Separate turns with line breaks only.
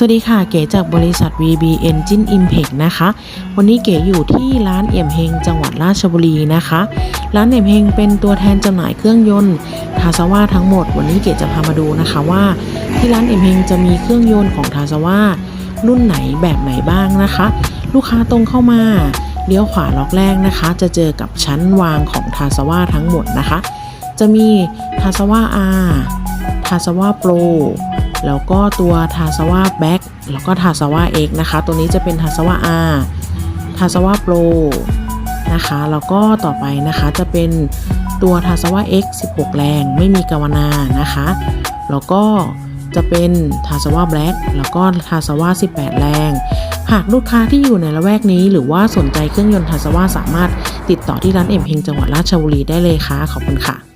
สวัสดีค่ะ เก๋จากบริษัท VB Engine Impact นะคะ วันนี้เก๋อยู่ที่ร้านเอี่ยมเฮงจังหวัดราชบุรีนะคะ ร้านเอี่ยมเฮงเป็นตัวแทนจำหน่ายเครื่องยนต์ทาซาว่าทั้งหมด วันนี้เก๋จะพามาดูนะคะว่า ที่ร้านเอี่ยมเฮงจะมีเครื่องยนต์ของทาซาว่ารุ่นไหนแบบไหนบ้างนะคะ ลูกค้าตรงเข้ามาเลี้ยวขวาล็อกแรกนะคะ จะเจอกับชั้นวางของทาซาว่าทั้งหมดนะคะ จะมีทาซาว่า R ทาซาว่า Pro แล้วก็ตัวทาซาว่า Back แล้วก็ทาซาว่า X นะคะ ตัวนี้จะเป็นทาซาว่า R ทาซาว่า Pro นะคะ แล้วก็ต่อไปนะคะจะเป็นตัวทาซาว่า X 16 แรงไม่มีกาวนานะคะ แล้วก็จะเป็นทาซาว่า Black แล้วก็ทาซาว่า18 แรง หากลูกค้าที่อยู่ในละแวกนี้ หรือว่าสนใจเครื่องยนต์ทาซาว่าสามารถติดต่อที่ร้านเอ็มเฮงจังหวัดราชบุรีได้เลยค่ะ ขอบคุณค่ะ